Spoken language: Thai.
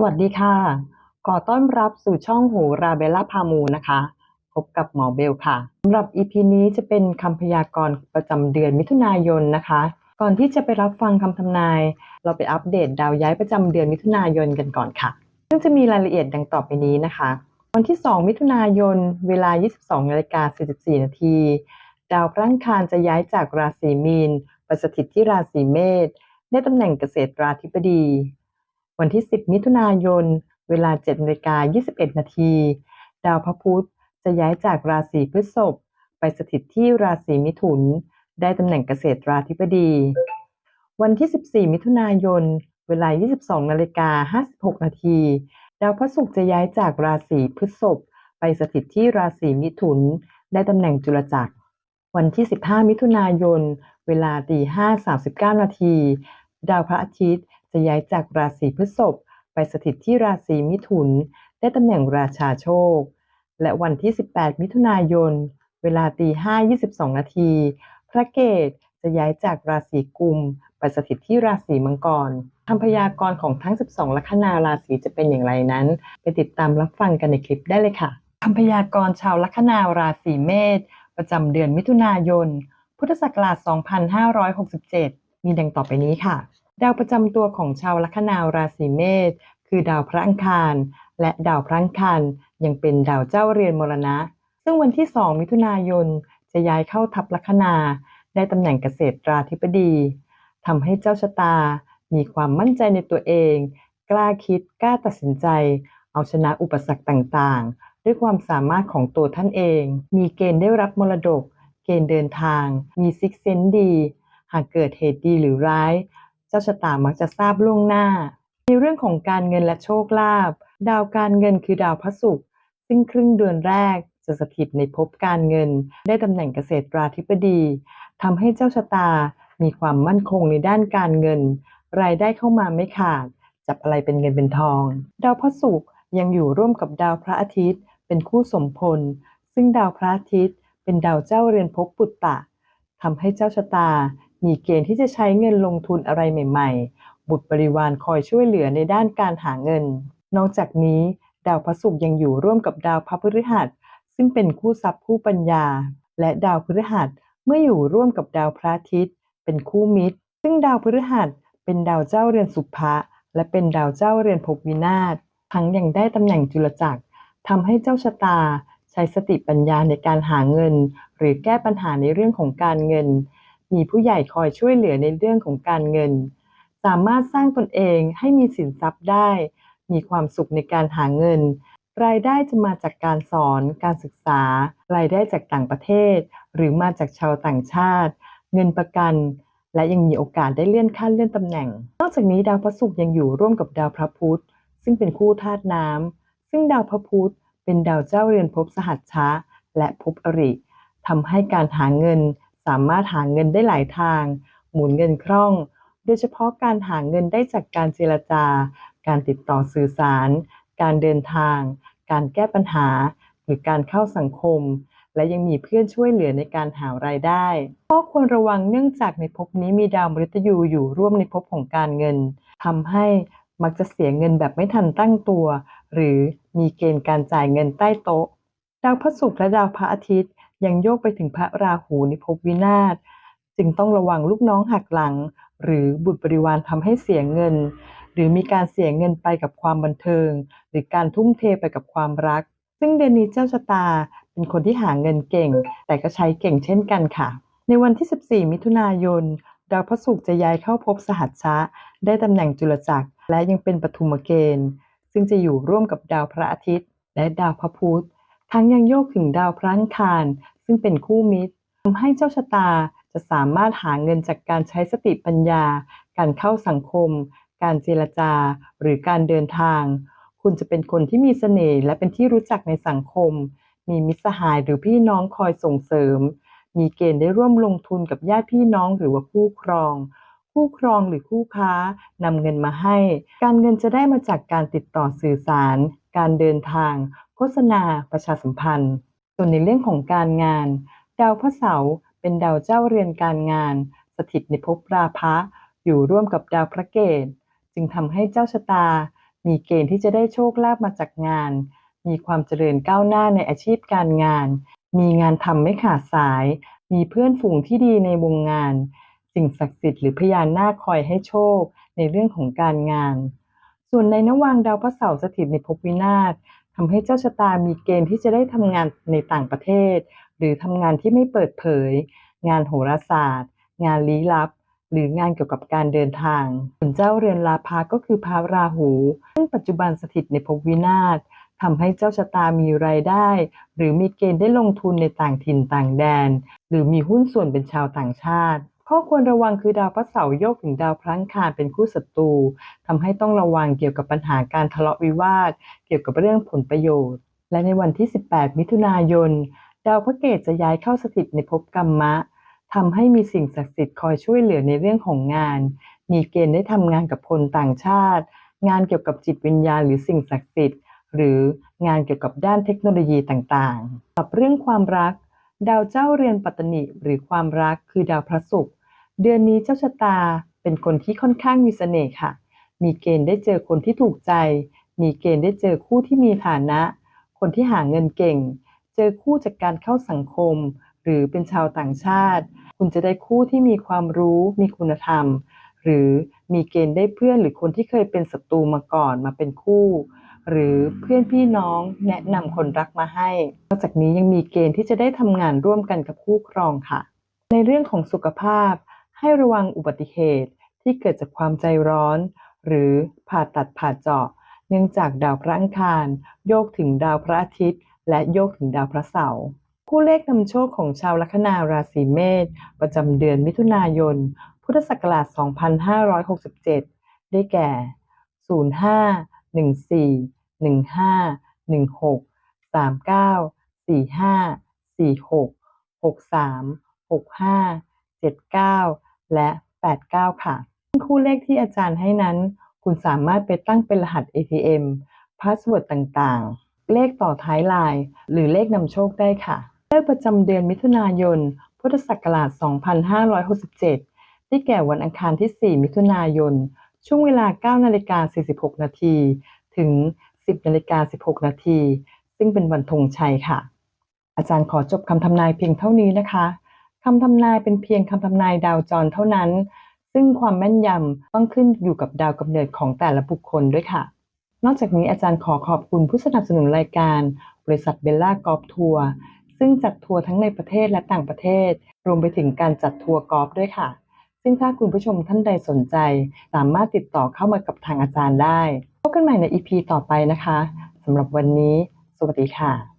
สวัสดีค่ะ ขอต้อนรับสู่ช่องโหราเบลล่าพามูนะคะ พบกับหมอเบลค่ะสำหรับ EP นี้จะเป็นคำพยากรณ์ประจำเดือนมิถุนายนนะคะ ก่อนที่จะไปรับฟังคำทำนาย เราไปอัปเดตดาวย้ายประจำเดือนมิถุนายนกันก่อนค่ะ ซึ่งจะมีรายละเอียดดังต่อไปนี้นะคะ วันที่ 2 มิถุนายน เวลา 22นาฬิกา44นาทีดาวพระอังคารจะย้ายจากราศีมีนไปสถิตที่ราศีเมษได้ตำแหน่งเกษตราธิบดี วันที่ 10 มิถุนายน เวลา7นาฬิกา21 นาที ดาวพระพุธจะย้ายจากราศีพฤษภไปสถิตที่ราศีมิถุน ได้ตำแหน่งเกษตราธิบดี วันที่ 14 มิถุนายน เวลา 22นาฬิกา56 นาที ดาวพระศุกร์จะย้ายจากราศีพฤษภไปสถิตที่ราศีมิถุน ได้ตำแหน่งจุลจักร วันที่ 15 มิถุนายน เวลาตี5 39 นาที ดาวพระอาทิตย์ จะย้ายจากราศีพฤษภไปสถิตที่ราศีมิถุน ได้ตำแหน่งราชาโชค และวันที่ 18 มิถุนายน เวลาตี5 22 นาที พระเกตจะย้ายจากราศีกุม ไปสถิตที่ราศีมังกรคำพยากรณ์ของทั้ง 12 ลัคนาราศีจะเป็นอย่างไรนั้น ไปติดตามรับฟังกันในคลิปได้เลยค่ะคำพยากรณ์ชาวลัคนาราศีเมษประจำเดือนมิถุนายน พุทธศักราช 2567 มีดังต่อไปนี้ค่ะ ดาวประจำตัวของชาวลัคนาราศีเมษคือดาวพระอังคาร และดาวพระอังคารยังเป็นดาวเจ้าเรือนมรณะ ซึ่งวันที่ 2 มิถุนายนจะย้ายเข้าทับลัคนาได้ตำแหน่งเกษตรราธิบดีทำให้เจ้าชะตา มีความมั่นใจในตัวเอง กล้าคิดกล้าตัดสินใจ เอาชนะอุปสรรคต่างๆ ด้วยความสามารถของตัวท่านเอง มีเกณฑ์ได้รับมรดก เกณฑ์เดินทาง มีซิกเซนดี หากเกิดเหตุดีหรือร้าย เจ้าชะตามักจะทราบล่วงหน้า ในเรื่องของการเงินและโชคลาภดาวการเงินคือดาวพระศุกร์ซึ่งครึ่งเดือนแรกจะสถิตในภพการเงิน ได้ตำแหน่งเกษตราธิบดีทำให้เจ้าชะตามีความมั่นคงในด้านการเงิน รายได้เข้ามาไม่ขาด จับอะไรเป็นเงินเป็นทอง ดาวพระศุกร์ยังอยู่ร่วมกับดาวพระอาทิตย์ เป็นคู่สมพล ซึ่งดาวพระอาทิตย์ เป็นดาวเจ้าเรือนภพปุตตะทำให้เจ้าชะตา มีเกณฑ์ที่จะใช้เงินลงทุนอะไรใหม่ ๆ บุตรบริวารคอยช่วยเหลือในด้านการหาเงิน นอกจากนี้ ดาวพระศุกร์ยังอยู่ร่วมกับดาวพระพฤหัส ซึ่งเป็นคู่ทรัพย์คู่ปัญญา และดาวพฤหัสเมื่ออยู่ร่วมกับดาวพระอาทิตย์ เป็นคู่มิตร ซึ่งดาวพฤหัสเป็นดาวเจ้าเรือนสุภะและเป็นดาวเจ้าเรือนภพวินาศทั้งยังได้ตำแหน่งจุลจักรทำให้เจ้าชะตา ใช้สติปัญญาในการหาเงิน หรือแก้ปัญหาในเรื่องของการเงิน มีผู้ใหญ่คอยช่วยเหลือในเรื่องของการเงิน สามารถสร้างตนเองให้มีสินทรัพย์ได้ มีความสุขในการหาเงิน รายได้จะมาจากการสอน การศึกษา รายได้จากต่างประเทศ หรือมาจากชาวต่างชาติ เงินประกัน และยังมีโอกาสได้เลื่อนขั้นเลื่อนตำแหน่ง นอกจากนี้ดาวพระศุกร์ยังอยู่ร่วมกับดาวพระพุธซึ่งเป็นคู่ธาตุน้ำซึ่งดาวพระพุธเป็นดาวเจ้าเรือนภพสหัชชะและภพอริทำให้การหาเงิน สามารถหาเงินได้หลายทาง หมุนเงินคล่อง โดยเฉพาะการหาเงินได้จากการเจรจา การติดต่อสื่อสาร การเดินทาง การแก้ปัญหา หรือการเข้าสังคม และยังมีเพื่อนช่วยเหลือในการหารายได้ข้อควรระวังเนื่องจากในภพนี้มีดาวมฤตยูอยู่ร่วมในภพของการเงินทำให้มักจะเสียเงินแบบไม่ทันตั้งตัว หรือมีเกณฑ์การจ่ายเงินใต้โต๊ะ ดาวพระศุกร์และดาวพระอาทิตย์ ยังโยกไปถึงพระราหูในภพวินาศ จึงต้องระวังลูกน้องหักหลัง หรือบุตรบริวารทำให้เสียเงิน หรือมีการเสียเงินไปกับความบันเทิง หรือการทุ่มเทไปกับความรัก ซึ่งเดือนนี้เจ้าชะตาเป็นคนที่หาเงินเก่ง แต่ก็ใช้เก่งเช่นกันค่ะ ในวันที่ 14 มิถุนายนดาวพระศุกร์จะย้ายเข้าภพสหัชชะ ได้ตำแหน่งจุลจักร และยังเป็นปฐุมเกณฑ์ ซึ่งจะอยู่ร่วมกับดาวพระอาทิตย์ และดาวพระพุธ ทั้งยังโยกถึงดาวพระอังคาร ซึ่งเป็นคู่มิตรทำให้เจ้าชะตาจะสามารถหาเงินจากการใช้สติปัญญา การเข้าสังคม การเจรจา หรือการเดินทาง คุณจะเป็นคนที่มีเสน่ห์และเป็นที่รู้จักในสังคม มีมิตรสหายหรือพี่น้องคอยส่งเสริม มีเกณฑ์ได้ร่วมลงทุนกับญาติพี่น้องหรือว่าคู่ครอง คู่ครองหรือคู่ค้านำเงินมาให้ การเงินจะได้มาจากการติดต่อสื่อสาร การเดินทาง โฆษณา ประชาสัมพันธ์ ส่วนในเรื่องของการงาน ดาวพระเสาร์เป็นดาวเจ้าเรือนการงาน สถิตในภพราพะอยู่ร่วมกับดาวพระเกตจึงทำให้เจ้าชะตา มีเกณฑ์ที่จะได้โชคลาภมาจากงาน มีความเจริญก้าวหน้าในอาชีพการงาน มีงานทำไม่ขาดสาย มีเพื่อนฝูงที่ดีในวงงาน สิ่งศักดิ์สิทธิ์หรือพญานาคคอยให้โชคในเรื่องของการงาน ส่วนในนวังดาวพระเสาร์สถิตในภพวินาศ ทำให้เจ้าชะตามีเกณฑ์ที่จะได้ทำงานในต่างประเทศ หรือทำงานที่ไม่เปิดเผย งานโหราศาสตร์ งานลี้ลับ หรืองานเกี่ยวกับการเดินทางส่วนเจ้าเรือนลาภาก็คือพระราหูซึ่งปัจจุบันสถิตในภพวินาศทำให้เจ้าชะตามีรายได้ หรือมีเกณฑ์ได้ลงทุนในต่างถิ่นต่างแดน หรือมีหุ้นส่วนเป็นชาวต่างชาติ ข้อควรระวังคือดาวพระเสาร์โยกถึงดาวพลังคารเป็นคู่ศัตรูทำให้ต้องระวังเกี่ยวกับปัญหาการทะเลาะวิวาท เกี่ยวกับเรื่องผลประโยชน์ และในวันที่ 18 มิถุนายน ดาวพระเกตจะย้ายเข้าสถิตในภพกรรมะทำให้มีสิ่งศักดิ์สิทธิ์คอยช่วยเหลือในเรื่องของงาน มีเกณฑ์ได้ทำงานกับคนต่างชาติ งานเกี่ยวกับจิตวิญญาณหรือสิ่งศักดิ์สิทธิ์ หรืองานเกี่ยวกับด้านเทคโนโลยีต่างๆ กับเรื่องความรัก ดาวเจ้าเรือนปัตตนิหรือความรักคือดาวพระศุกร์ เดือนนี้เจ้าชะตาเป็นคนที่ค่อนข้างมีเสน่ห์ค่ะ มีเกณฑ์ได้เจอคนที่ถูกใจ มีเกณฑ์ได้เจอคู่ที่มีฐานะ คนที่หาเงินเก่ง เจอคู่จากการเข้าสังคม หรือเป็นชาวต่างชาติ คุณจะได้คู่ที่มีความรู้ มีคุณธรรม หรือมีเกณฑ์ได้เพื่อนหรือคนที่เคยเป็นศัตรูมาก่อนมาเป็นคู่ หรือเพื่อนพี่น้องแนะนำคนรักมาให้ นอกจากนี้ยังมีเกณฑ์ที่จะได้ทำงานร่วมกันกับคู่ครองค่ะ ในเรื่องของสุขภาพ ให้ระวังอุบัติเหตุที่เกิดจากความใจร้อน หรือผ่าตัดผ่าเจาะ เนื่องจากดาวพระอังคาร โยกถึงดาวพระอาทิตย์ และโยกถึงดาวพระเสาร์คู่เลขนำโชคของชาวลัคนาราศีเมษประจำเดือนมิถุนายน พุทธศักราช 2567 ได้แก่ 05 14 15 16 39 45 46 63 65 79 และ 89 ค่ะ คู่เลขที่อาจารย์ให้นั้น คุณสามารถไปตั้งเป็นรหัส ATM พาสเวิร์ดต่างๆ เลขต่อท้ายลาย หรือเลขนำโชคได้ค่ะ เลขประจำเดือนมิถุนายน พุทธศักราช 2567ได้แก่วันอังคารที่ 4 มิถุนายน ช่วงเวลา 9 นาฬิกา 46 นาที ถึง 10 นาฬิกา 16 นาที ซึ่งเป็นวันธงชัยค่ะ อาจารย์ขอจบคำทำนายเพียงเท่านี้นะคะำทำนายเป็นเพียงคำทำนายดาวจรเท่านั้น ซึ่งความแม่นยำต้องขึ้นอยู่กับดาวกำเนิดของแต่ละบุคคลด้วยค่ะ นอกจากนี้อาจารย์ขอขอบคุณผู้สนับสนุนรายการ บริษัทเบลล่ากอล์ฟทัวร์ซึ่งจัดทัวร์ทั้งในประเทศและต่างประเทศ รวมไปถึงการจัดทัวร์กอล์ฟด้วยค่ะ ซึ่งถ้าคุณผู้ชมท่านใดสนใจ สามารถติดต่อเข้ามากับทางอาจารย์ได้ พบกันใหม่ใน EP ต่อไปนะคะสำหรับวันนี้ สวัสดีค่ะ